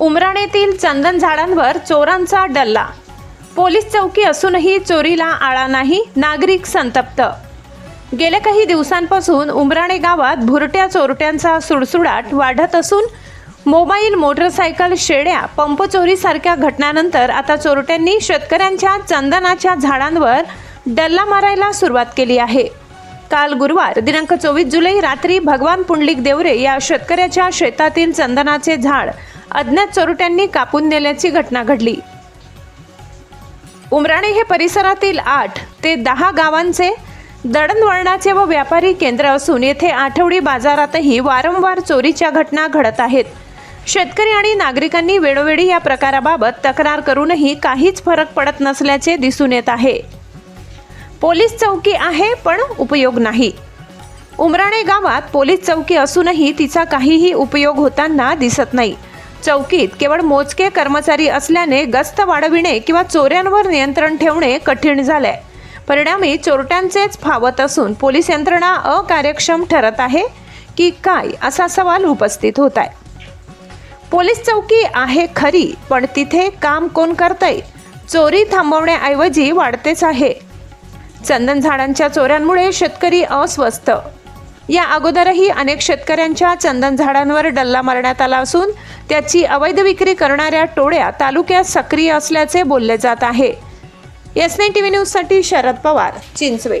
उमराणेतील चंदन झाडांवर चोरांचा डल्ला. पोलीस चौकी असूनही चोरीला आळा नाही नागरिक संतप्त. गेल्या काही दिवसांपासून उमराणे गावात भुरट्या चोरट्यांचा सुडसुडाट वाढत असून मोबाईल मोटरसायकल शेड्या पंप चोरीसारख्या घटनानंतर आता चोरट्यांनी शेतकऱ्यांच्या चंदनाच्या झाडांवर डल्ला मारायला सुरुवात केली आहे. काल गुरुवार दिनांक चोवीस जुलै रात्री भगवान पुंडलिक देवरे या शेतकऱ्याच्या शेतातील चंदनाचे झाड अज्ञात चोरट्यांनी कापून नेल्याची घटना घडली. उमराणे हे परिसरातील आठ ते दहा गावांचे दळणवळणाचे व व्यापारी केंद्र असून येथे आठवडी बाजारातही वारंवार चोरीच्या घटना घडत आहेत. शेतकरी आणि नागरिकांनी वेळोवेळी या प्रकाराबाबत तक्रार करूनही काहीच फरक पडत नसल्याचे दिसून येत आहे. पोलीस चौकी आहे पण उपयोग नाही. उमराणे गावात पोलीस चौकी असूनही तिचा काहीही उपयोग होताना दिसत नाही. चौकीत केवळ मोजके कर्मचारी असल्याने गस्त वाढविणे किंवा चोऱ्यांवर नियंत्रण ठेवणे कठीण झालंय. परिणामी चोरट्यांचेच फावत असून पोलीस यंत्रणा अकार्यक्षम ठरत आहे की काय असा सवाल उपस्थित होत आहे पोलीस चौकी आहे खरी पण तिथे काम कोण करतंय? चोरी थांबवण्याऐवजी वाढतेच आहे. चंदन झाडांच्या चोऱ्यांमुळे शेतकरी अस्वस्थ. या अगोदरही अनेक शेतकऱ्यांच्या चंदन झाडांवर डल्ला मारण्यात आला असून त्याची अवैध विक्री करणाऱ्या टोळ्या तालुक्यात सक्रिय असल्याचे बोलले जात आहे. एस नाईन टी व्ही न्यूजसाठी शरद पवार चिंचवे